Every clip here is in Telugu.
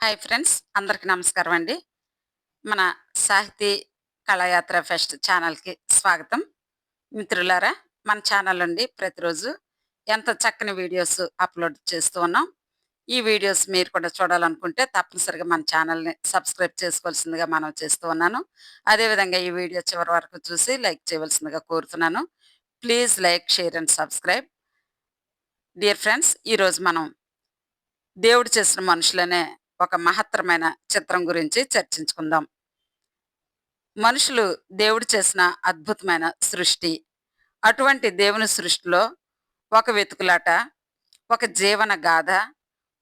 హాయ్ ఫ్రెండ్స్ అందరికీ నమస్కారం అండి. మన సాహితీ కళాయాత్ర ఫెస్ట్ ఛానల్కి స్వాగతం. మిత్రులారా మన ఛానల్ నుండి ప్రతిరోజు ఎంత చక్కని వీడియోస్ అప్లోడ్ చేస్తూ ఉన్నాం. ఈ వీడియోస్ మీరు కూడా చూడాలనుకుంటే తప్పనిసరిగా మన ఛానల్ని సబ్స్క్రైబ్ చేసుకోవాల్సిందిగా మనం చేస్తూ ఉన్నాను. అదేవిధంగా ఈ వీడియో చివరి వరకు చూసి లైక్ చేయవలసిందిగా కోరుతున్నాను. Please like share and subscribe. Dear friends ఈరోజు మనం దేవుడు చేసిన మనుషులనే ఒక మహత్తరమైన చిత్రం గురించి చర్చించుకుందాం. మనుషులు దేవుడు చేసిన అద్భుతమైన సృష్టి. అటువంటి దేవుని సృష్టిలో ఒక వెతుకులాట ఒక జీవన గాథ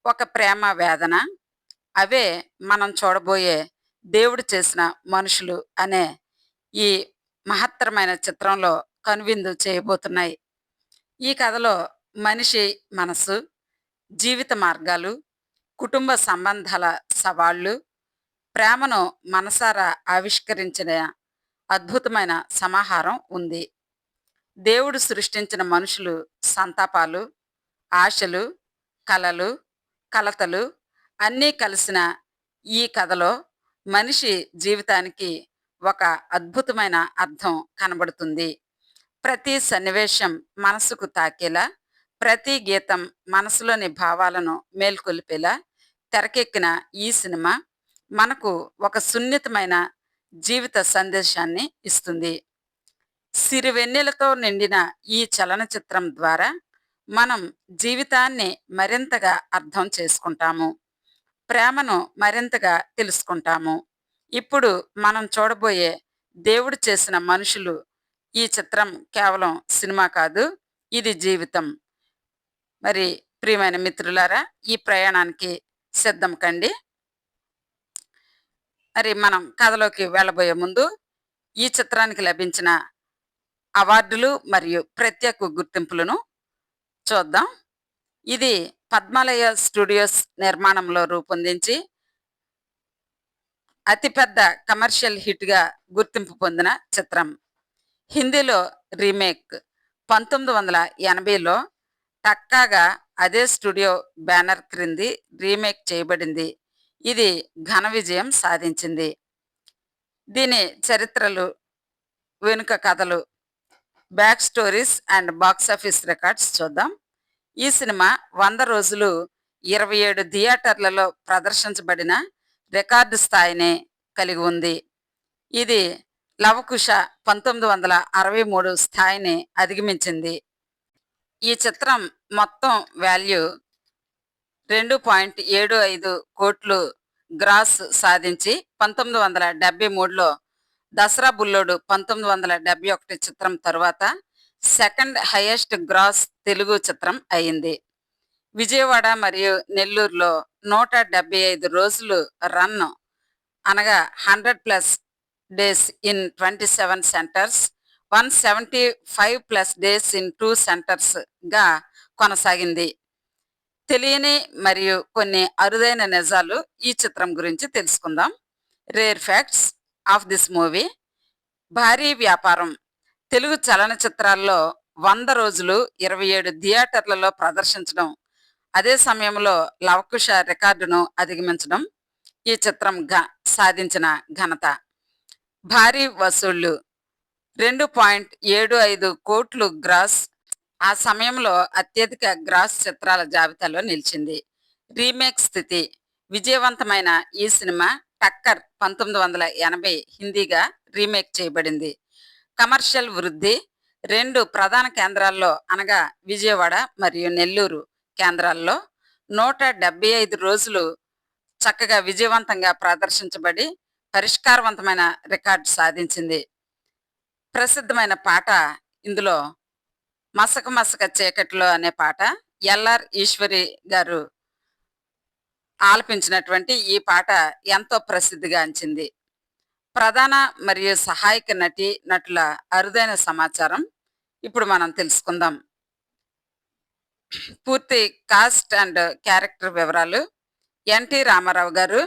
ఒక ప్రేమ వేదన అవే మనం చూడబోయే దేవుడు చేసిన మనుషులు అనే ఈ మహత్తరమైన చిత్రంలో కనువిందు చేయబోతున్నాయి. ఈ కథలో మనిషి మనసు జీవిత మార్గాలు కుటుంబ సంబంధాల సవాళ్ళు ప్రేమను మనసారా ఆవిష్కరించిన అద్భుతమైన సమాహారం ఉంది. దేవుడు సృష్టించిన మనుషులు సంతాపాలు ఆశలు కలలు కలతలు అన్నీ కలిసిన ఈ కథలో మనిషి జీవితానికి ఒక అద్భుతమైన అర్థం కనబడుతుంది. ప్రతి సన్నివేశం మనసుకు తాకేలా ప్రతి గీతం మనసులోని భావాలను మేల్కొల్పేలా తెరకెక్కిన ఈ సినిమా మనకు ఒక సున్నితమైన జీవిత సందేశాన్ని ఇస్తుంది. సిరివెన్నెలతో నిండిన ఈ చలనచిత్రం ద్వారా మనం జీవితాన్ని మరింతగా అర్థం చేసుకుంటాము. ప్రేమను మరింతగా తెలుసుకుంటాము. ఇప్పుడు మనం చూడబోయే దేవుడు చేసిన మనుషులు ఈ చిత్రం కేవలం సినిమా కాదు ఇది జీవితం. మరి ప్రియమైన మిత్రులారా ఈ ప్రయాణానికి సిద్ధం కండి. మరి మనం కథలోకి వెళ్ళబోయే ముందు ఈ చిత్రానికి లభించిన అవార్డులు మరియు ప్రత్యేక గుర్తింపులను చూద్దాం. ఇది పద్మాలయ స్టూడియోస్ నిర్మాణంలో రూపొందించి అతిపెద్ద కమర్షియల్ హిట్గా గుర్తింపు పొందిన చిత్రం. హిందీలో రీమేక్ పంతొమ్మిది వందల ఎనభైలో టక్కాగా అదే స్టూడియో బ్యానర్ క్రింది రీమేక్ చేయబడింది. ఇది ఘన విజయం సాధించింది. దీని చరిత్రలు వెనుక కథలు back stories and box office records చూద్దాం. ఈ సినిమా వంద రోజులు ఇరవై ఏడు థియేటర్లలో ప్రదర్శించబడిన రికార్డు స్థాయిని కలిగి ఉంది. ఇది లవకుశ పంతొమ్మిది వందల అరవై మూడు స్థాయిని అధిగమించింది. ఈ చిత్రం మొత్తం వాల్యూ రెండు పాయింట్ ఏడు ఐదు కోట్లు గ్రాస్ సాధించి పంతొమ్మిది వందల డెబ్బై మూడులో దసరా బుల్లోడు పంతొమ్మిది వందల డెబ్బై ఒకటి చిత్రం తరువాత సెకండ్ హైయెస్ట్ గ్రాస్ తెలుగు చిత్రం అయింది. విజయవాడ మరియు నెల్లూరులో నూట డెబ్బై ఐదు రోజులు రన్ అనగా hundred plus days in twenty seven centres one seventy five plus days in two సెంటర్స్గా కొనసాగింది. తెలియని మరియు కొన్ని అరుదైన నిజాలు ఈ చిత్రం గురించి తెలుసుకుందాం. Rare facts of this movie. భారీ వ్యాపారం. తెలుగు చలనచిత్రాల్లో వంద రోజులు ఇరవై ఏడు థియేటర్లలో ప్రదర్శించడం. అదే సమయంలో లవకుశ రికార్డును అధిగమించడం ఈ చిత్రం సాధించిన ఘనత. భారీ వసూళ్ళు. రెండు పాయింట్ ఏడు ఐదు కోట్లు గ్రాస్ ఆ సమయంలో అత్యధిక గ్రాస్ చిత్రాల జాబితాలో నిలిచింది. రీమేక్ స్థితి. విజయవంతమైన ఈ సినిమా టక్కర్ పంతొమ్మిది వందల ఎనభై హిందీగా రీమేక్ చేయబడింది. కమర్షియల్ వృద్ధి. రెండు ప్రధాన కేంద్రాల్లో అనగా విజయవాడ మరియు నెల్లూరు కేంద్రాల్లో నూట డెబ్బై ఐదు రోజులు చక్కగా విజయవంతంగా ప్రదర్శించబడి పరిష్కారవంతమైన రికార్డు సాధించింది. ప్రసిద్ధమైన పాట ఇందులో మసక మసక చీకట్లో అనే పాట ఎల్ఆర్ ఈశ్వరి గారు ఆలపించినటువంటి ఈ పాట ఎంతో ప్రసిద్ధిగాంచింది ప్రధాన మరియు సహాయక నటి నటుల అరుదైన సమాచారం ఇప్పుడు మనం తెలుసుకుందాం. పూర్తి కాస్ట్ అండ్ క్యారెక్టర్ వివరాలు ఎన్టీ రామారావు గారు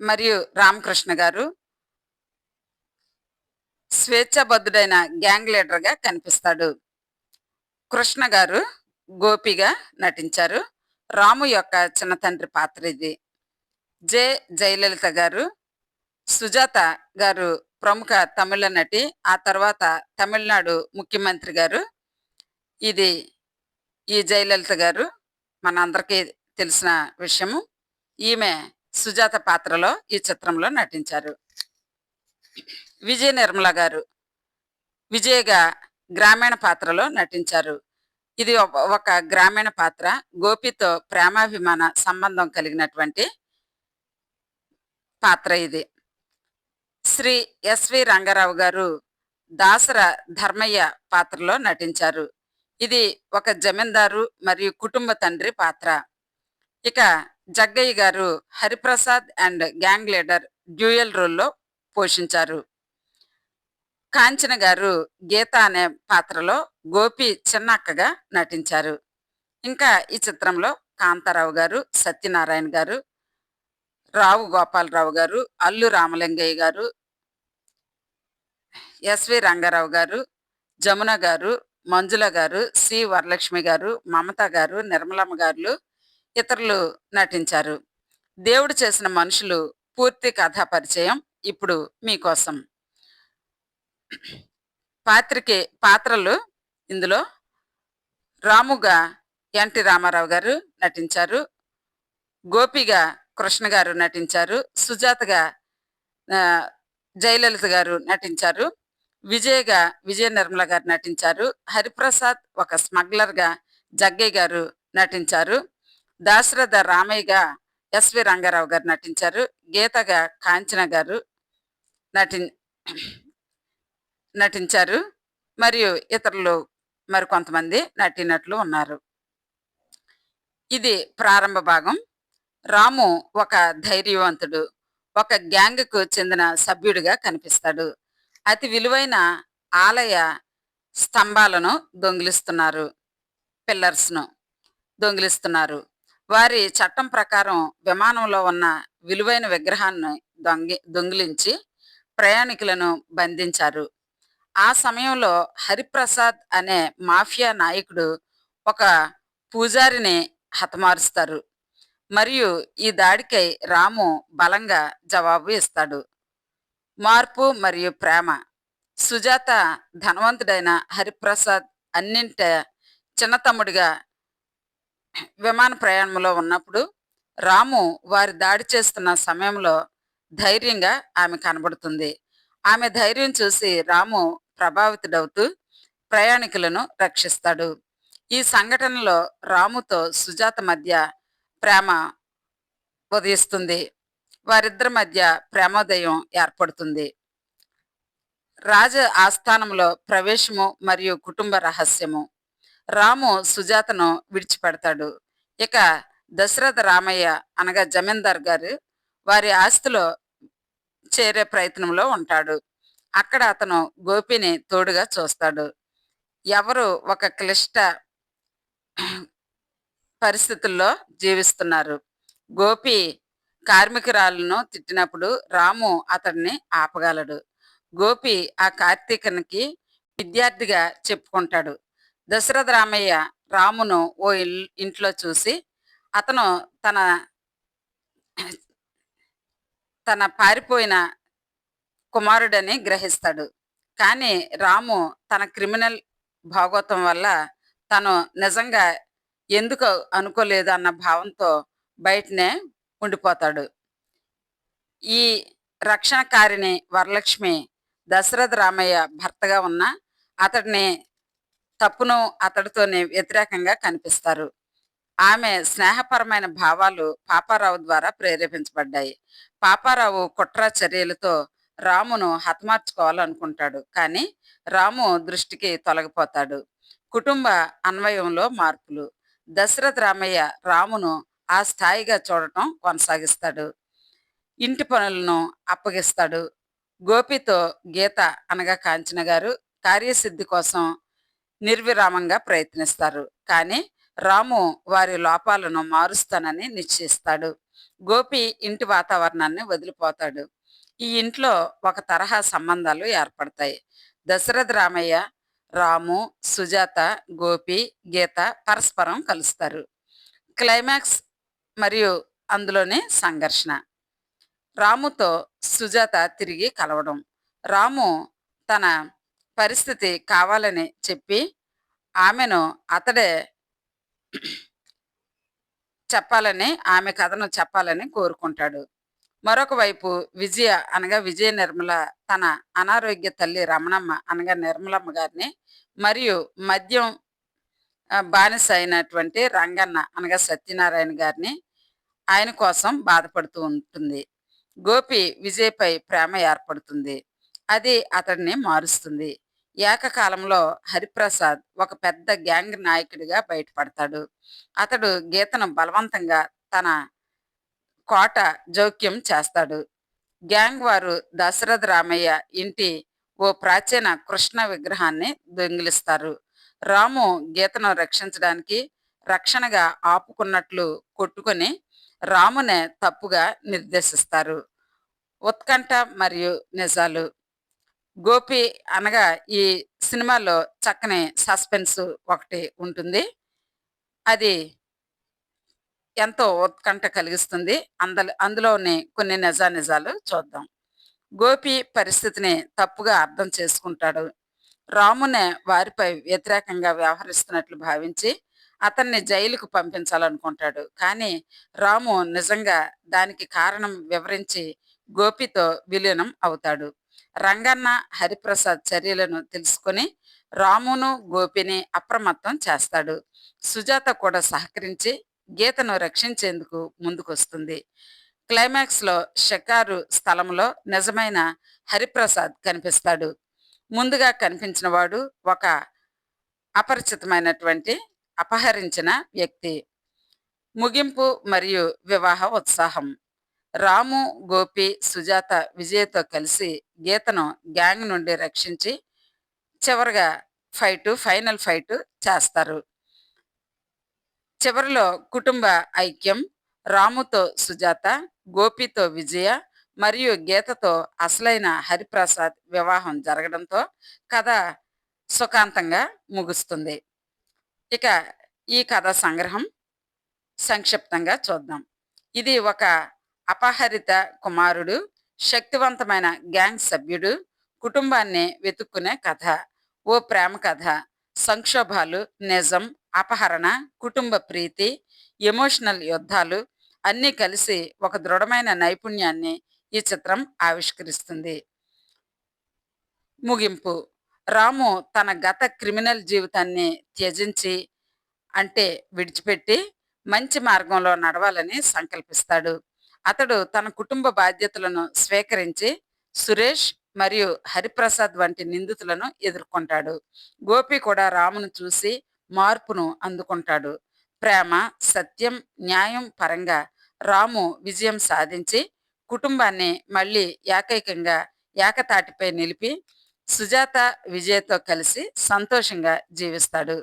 మరియు రామకృష్ణ గారు స్వేచ్ఛాబద్ధుడైన గ్యాంగ్ లీడర్గా కనిపిస్తాడు. కృష్ణ గారు గోపిగా నటించారు. రాము యొక్క చిన్న తండ్రి పాత్ర ఇది. జె. జయలలిత గారు సుజాత గారు ప్రముఖ తమిళ నటి ఆ తర్వాత తమిళనాడు ముఖ్యమంత్రి గారు ఇది ఈ జయలలిత గారు. మనందరికీ తెలిసిన విషయము ఈమె సుజాత పాత్రలో ఈ చిత్రంలో నటించారు. విజయ నిర్మల గారు విజయగా గ్రామీణ పాత్రలో నటించారు. ఇది ఒక- ఒక గ్రామీణ పాత్ర. గోపితో ప్రేమాభిమాన సంబంధం కలిగినటువంటి పాత్ర ఇది. శ్రీ ఎస్వి రంగారావు గారు దాసర ధర్మయ్య పాత్రలో నటించారు. ఇది ఒక జమీందారు మరియు కుటుంబ తండ్రి పాత్ర. ఇక Jaggaiah garu Hariprasad and gang leader dual రోల్లో పోషించారు. కాంచన గారు గీత అనే పాత్రలో గోపి చిన్నక్కగా నటించారు. ఇంకా ఈ చిత్రంలో కాంతారావు గారు సత్యనారాయణ గారు రావు గోపాలరావు గారు అల్లు రామలింగయ్య గారు ఎస్వి రంగారావు గారు జమున గారు మంజుల గారు సి వరలక్ష్మి గారు మమత గారు నిర్మలమ్మ గారు ఇతరులు నటించారు. దేవుడు చేసిన మనుషులు పూర్తి కథా పరిచయం ఇప్పుడు మీకోసం. పాత్రికే పాత్రలు ఇందులో రాముగా ఎన్టీ రామారావు గారు నటించారు. గోపిగా కృష్ణ గారు నటించారు. సుజాతగా జయలలిత గారు నటించారు. విజయగా విజయ నిర్మల గారు నటించారు. హరిప్రసాద్ ఒక స్మగ్లర్గా జగ్గయ్య గారు నటించారు. దాశరథ రామయ్యగా ఎస్వి రంగారావు గారు నటించారు. గీతగా కాంచన గారు నటి నటించారు. మరియు ఇతరులు మరికొంతమంది నటినట్లు ఉన్నారు. ఇది ప్రారంభ భాగం. రాము ఒక ధైర్యవంతుడు. ఒక గ్యాంగ్కు చెందిన సభ్యుడిగా కనిపిస్తాడు. అతి విలువైన ఆలయ స్తంభాలను దొంగిలిస్తున్నారు. పిల్లర్స్ను దొంగిలిస్తున్నారు. వారి చట్టం ప్రకారం విమానంలో ఉన్న విలువైన విగ్రహాన్ని దొంగి దొంగిలించి ప్రయాణికులను బంధించారు. ఆ సమయంలో హరిప్రసాద్ అనే మాఫియా నాయకుడు ఒక పూజారిని హతమారుస్తారు. మరియు ఈ దాడికై రాము బలంగా జవాబు ఇస్తాడు. మార్పు మరియు ప్రేమ. సుజాత ధనవంతుడైన హరిప్రసాద్ అన్నింట చిన్నతమ్ముడిగా విమాన ప్రయాణంలో ఉన్నప్పుడు రాము వారి దాడి చేస్తున్న సమయంలో ధైర్యంగా ఆమె కనబడుతుంది. ఆమె ధైర్యం చూసి రాము ప్రభావితుడవుతూ ప్రయాణికులను రక్షిస్తాడు. ఈ సంఘటనలో రాముతో సుజాత మధ్య ప్రేమ ఉదయిస్తుంది. వారిద్దరి మధ్య ప్రేమోదయం ఏర్పడుతుంది. రాజ ఆస్థానంలో ప్రవేశము మరియు కుటుంబ రహస్యము. రాము సుజాతను విడిచిపెడతాడు. ఇక దశరథ రామయ్య అనగా జమీందార్ గారు వారి ఆస్తిలో చేరే ప్రయత్నంలో ఉంటాడు. అక్కడ అతను గోపిని తోడుగా చూస్తాడు. ఎవరు ఒక క్లిష్ట పరిస్థితుల్లో జీవిస్తున్నారు? గోపి కార్మికురాలను తిట్టినప్పుడు రాము అతడిని ఆపగలడు. గోపి ఆ కార్తీకనికి విద్యార్థిగా చెప్పుకుంటాడు. దశరథ రామయ్య రామును ఓ ఇంట్లో చూసి అతను తన తన పారిపోయిన కుమారుడని గ్రహిస్తాడు. కానీ రాము తన క్రిమినల్ భాగోతం వల్ల తను నిజంగా ఎందుకు అనుకోలేదు అన్న భావంతో బయటనే ఉండిపోతాడు. ఈ రక్షణకారిణి వరలక్ష్మి దశరథ రామయ్య భర్తగా ఉన్న అతడిని తప్పును అతడితోనే వ్యతిరేకంగా కనిపిస్తారు. ఆమె స్నేహపరమైన భావాలు పాపారావు ద్వారా ప్రేరేపించబడ్డాయి. పాపారావు కుట్ర చర్యలతో రామును హతమార్చుకోవాలనుకుంటాడు కానీ రాము దృష్టికి తొలగిపోతాడు. కుటుంబ అన్వయంలో మార్పులు. దశరథ రామయ్య రామును ఆ స్థాయిగా చూడటం కొనసాగిస్తాడు. ఇంటి పనులను అప్పగిస్తాడు. గోపితో గీత అనగా కాంచన గారు కార్యసిద్ధి కోసం నిర్విరామంగా ప్రయత్నిస్తారు. కానీ రాము వారి లోపాలను మారుస్తానని నిశ్చయిస్తాడు. గోపి ఇంటి వాతావరణాన్ని వదిలిపోతాడు. ఈ ఇంట్లో ఒక తరహా సంబంధాలు ఏర్పడతాయి. దశరథ రామయ్య రాము సుజాత గోపి గీత పరస్పరం కలుస్తారు. క్లైమాక్స్ మరియు అందులోనే సంఘర్షణ. రాముతో సుజాత తిరిగి కలవడం. రాము తన పరిస్థితి కావాలని చెప్పి ఆమెను అతడే చెప్పాలని ఆమె కథను చెప్పాలని కోరుకుంటాడు. మరొక వైపు విజయ అనగా విజయ నిర్మల తన అనారోగ్య తల్లి రమణమ్మ అనగా నిర్మలమ్మ గారిని మరియు మద్యం బానిస అయినటువంటి రంగన్న అనగా సత్యనారాయణ గారిని ఆయన కోసం బాధపడుతూ ఉంటుంది. గోపి విజయ్పై ప్రేమ ఏర్పడుతుంది. అది అతడిని మారుస్తుంది. ఏకకాలంలో హరిప్రసాద్ ఒక పెద్ద గ్యాంగ్ నాయకుడిగా బయటపడతాడు. అతడు గీతను బలవంతంగా తన కోట జోక్యం చేస్తాడు. గ్యాంగ్ వారు దశరథ రామయ్య ఇంటి ఓ ప్రాచీన కృష్ణ విగ్రహాన్ని దొంగిలిస్తారు. రాము గీతను రక్షించడానికి రక్షణగా ఆపుకున్నట్లు కొట్టుకొని రామునే తప్పుగా నిర్దేశిస్తారు. ఉత్కంఠ మరియు నిజాలు. గోపి అనగా ఈ సినిమాలో చక్కని సస్పెన్స్ ఒకటి ఉంటుంది. అది ఎంతో ఉత్కంఠ కలిగిస్తుంది. అందలు అందులోని కొన్ని నిజానిజాలు చూద్దాం. గోపి పరిస్థితిని తప్పుగా అర్థం చేసుకుంటాడు. రామునే వారిపై వ్యతిరేకంగా వ్యవహరిస్తున్నట్లు భావించి అతన్ని జైలుకు పంపించాలనుకుంటాడు. కానీ రాము నిజంగా దానికి కారణం వివరించి గోపితో విలీనం అవుతాడు. రంగన్న హరిప్రసాద్ చర్యలను తెలుసుకొని రామును గోపిని అప్రమత్తం చేస్తాడు. సుజాత కూడా సహకరించి గీతను రక్షించేందుకు ముందుకొస్తుంది. క్లైమాక్స్లో షకారు స్థలంలో నిజమైన హరిప్రసాద్ కనిపిస్తాడు. ముందుగా కనిపించిన వాడు ఒక అపరిచితమైనటువంటి అపహరించిన వ్యక్తి. ముగింపు మరియు వివాహ ఉత్సాహం. రాము గోపి సుజాత విజయ్తో కలిసి గీతను గ్యాంగ్ నుండి రక్షించి చివరిగా ఫైటు ఫైనల్ ఫైట్ చేస్తారు. చివరిలో కుటుంబ ఐక్యం రాముతో సుజాత గోపితో విజయ మరియు గీతతో అసలైన హరిప్రసాద్ వివాహం జరగడంతో కథ సుఖాంతంగా ముగుస్తుంది. ఇక ఈ కథ సంగ్రహం సంక్షిప్తంగా చూద్దాం. ఇది ఒక అపహరిత కుమారుడు శక్తివంతమైన గ్యాంగ్ సభ్యుడు కుటుంబాన్ని వెతుక్కునే కథ ఓ ప్రేమ కథ. సంక్షోభాలు నిజం అపహరణ కుటుంబ ప్రీతి ఎమోషనల్ యుద్ధాలు అన్నీ కలిసి ఒక దృఢమైన నైపుణ్యాన్ని ఈ చిత్రం ఆవిష్కరిస్తుంది. ముగింపు. రాము తన గత క్రిమినల్ జీవితాన్ని త్యజించి అంటే విడిచిపెట్టి మంచి మార్గంలో నడవాలని సంకల్పిస్తాడు. అతడు తన కుటుంబ బాధ్యతలను స్వీకరించి సురేష్ మరియు హరిప్రసాద్ వంటి నిందితులను ఎదుర్కొంటాడు. గోపి కూడా రామును చూసి మార్పును అందుకుంటాడు. ప్రేమ సత్యం న్యాయం పరంగా రాము విజయం సాధించి కుటుంబాన్ని మళ్ళీ ఏకైకంగా ఏకతాటిపై నిలిపి సుజాత విజయ్తో కలిసి సంతోషంగా జీవిస్తాడు.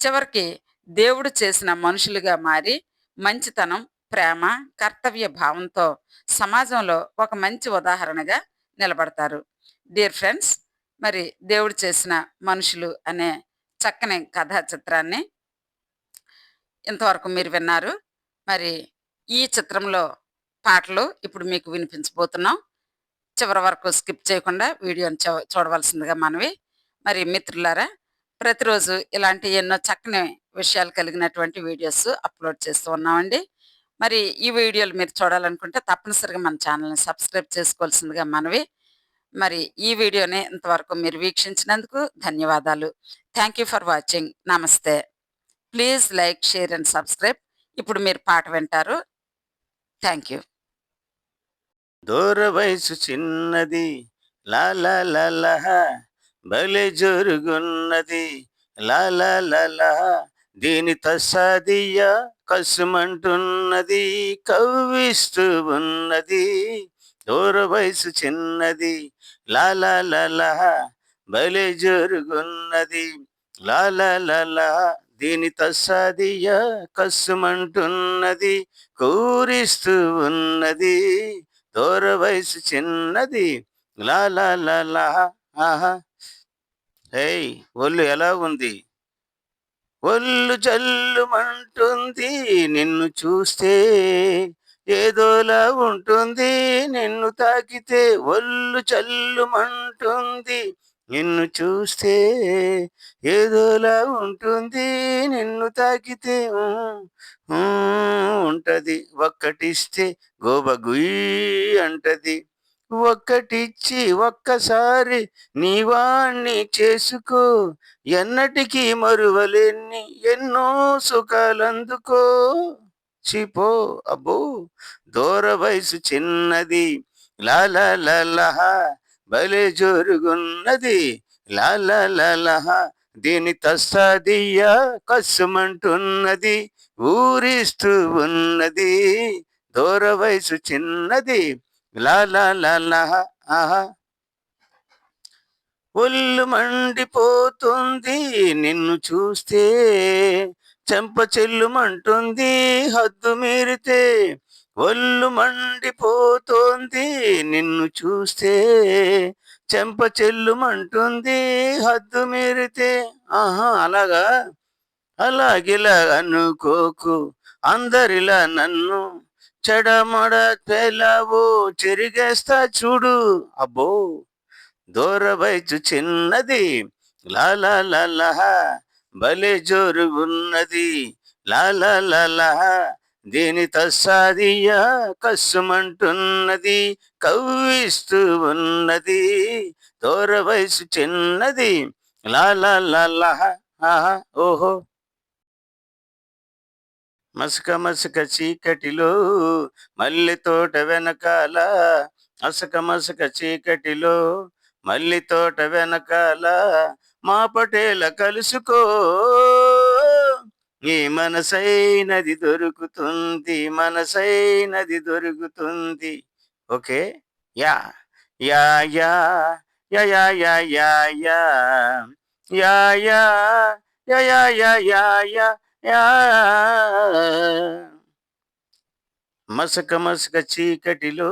చివరికి దేవుడు చేసిన మనుషులుగా మారి మంచితనం ప్రేమ కర్తవ్య భావంతో సమాజంలో ఒక మంచి ఉదాహరణగా నిలబడతారు. డియర్ ఫ్రెండ్స్ మరి దేవుడు చేసిన మనుషులు అనే చక్కని కథా చిత్రాన్ని ఇంతవరకు మీరు విన్నారు. మరి ఈ చిత్రంలో పాటలు ఇప్పుడు మీకు వినిపించబోతున్నాం. చివరి వరకు స్కిప్ చేయకుండా వీడియోని చూ- చూడవలసిందిగా మనవి. మరి మిత్రులారా ప్రతిరోజు ఇలాంటి ఎన్నో చక్కని విషయాలు కలిగినటువంటి వీడియోస్ అప్లోడ్ చేస్తూ ఉన్నామండి. మరి ఈ వీడియోలు మీరు చూడాలనుకుంటే తప్పనిసరిగా మన ఛానల్ని సబ్స్క్రైబ్ చేసుకోవాల్సిందిగా మనవి. మరి ఈ వీడియోని ఇంతవరకు మీరు వీక్షించినందుకు ధన్యవాదాలు. థ్యాంక్ యూ ఫర్ వాచింగ్ నమస్తే please like share and subscribe ఇప్పుడు మీరు పాట వింటారు. థ్యాంక్ యూ దూర వయసు చిన్నది. లా లా జరుగున్నది. లా దీని తసాదియ కసుమంటున్నది కవ్విస్తూ ఉన్నది దూర వయసు చిన్నది లాలా లా లా జరుగున్నది లాలా దీని తస్సాదియ కసుమంటున్నది కూరిస్తూ ఉన్నది దూర వయసు చిన్నది లాలా లా ఆహా. హేయ్ ఒళ్ళు ఎలా ఉంది? ఒళ్ళు చల్లుమంటుంది నిన్ను చూస్తే. ఏదోలా ఉంటుంది నిన్ను తాకితే. ఒళ్ళు చల్లుమంటుంది నిన్ను చూస్తే. ఏదోలా ఉంటుంది నిన్ను తాకితే. ఊ, ఉంటది. ఒక్కటిస్తే గోబగుయ్ అంటది. ఒక్కటిచ్చి ఒక్కసారి నీవాణ్ణి చేసుకో. ఎన్నటికీ మరువలేని ఎన్నో సుఖాలందుకో. చిపో అబ్బో దూర వయసు చిన్నది. లాలా లలహ భలే జోరుగున్నది. లాలా లలహ దీని తస్సాదియ్య కస్సుమంటున్నది ఊరిస్తూ ఉన్నది. దూర వయసు చిన్నది. లాలా లలహ ఆహా ఒళ్ళు మండిపోతుంది నిన్ను చూస్తే చెంప చెల్లుమంటుంది హద్దు మీరితే ఒళ్ళు మండిపోతోంది నిన్ను చూస్తే చెంప చెల్లుమంటుంది హద్దు మీరితే. ఆహా అలాగా? అలాగిలా అనుకోకు అందరిలా నన్ను చెడమడ తెలావో చెరిగేస్తా చూడు. అబ్బో దూరవైచు చిన్నది. లాలా లలహ భలే జోరుగున్నది లాలా లలహ దీని తస్సాదియా కస్సుమంటున్నది. కవ్విస్తూ ఉన్నది. దూర వయసు చిన్నది లాలా లలహ ఆహా ఓహో. మసక మసక చీకటిలో మల్లె తోట వెనకాల మసక మసక చీకటిలో మల్లి తోట వెనకాల మా పటేల కలుసుకో ఈ మనసైనది దొరుకుతుంది మనసైనది దొరుకుతుంది ఓకే యా యా యా యా యా యా యా యా యా యా యా యా యా యా యా మసక మసక చీకటిలో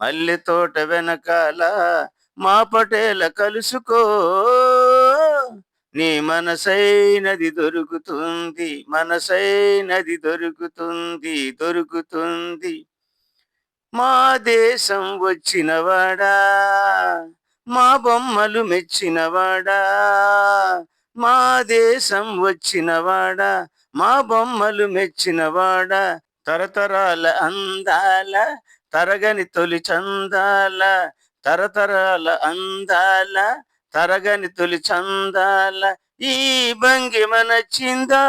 మల్లె తోట వెనకాల మా పటేల కలుసుకో. నీ మనసైనది దొరుకుతుంది మనసైనది దొరుకుతుంది దొరుకుతుంది. మా దేశం వచ్చినవాడా మా బొమ్మలు మెచ్చినవాడా మా దేశం వచ్చినవాడా మా బొమ్మలు మెచ్చినవాడా తరతరాల అందాల తరగని తొలి చందాల తరతరాల అందాల తరగని తొలి చందాల ఈ భంగిమ నచ్చిందా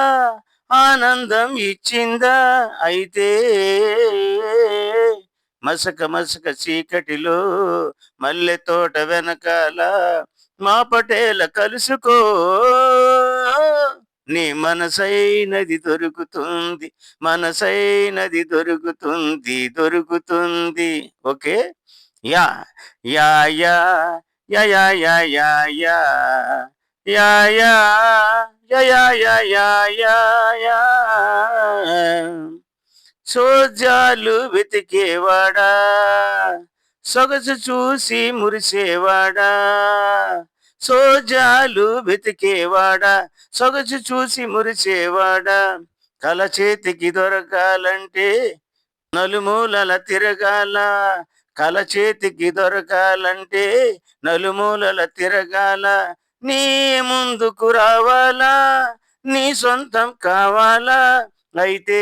ఆనందం ఇచ్చిందా అయితే మసక మసక చీకటిలో మల్లె తోట వెనకాల మా పటేల కలుసుకో నీ మనసైనది దొరుకుతుంది మనసైనది దొరుకుతుంది దొరుకుతుంది ఓకే యా యా యా యా యా యా యా యా యా యా యా యా యా యా యా యా సోజాలు వెతికేవాడా సొగసు చూసి మురిసేవాడా? సోజాలు వెతికేవాడా? సొగసు చూసి మురిసేవాడా? కల చేతికి దొరకాలంటే నలుమూలల తిరగాల. కల చేతికి దొరకాలంటే నలుమూలల తిరగాల. నీ ముందుకు రావాలా? నీ సొంతం కావాలా? అయితే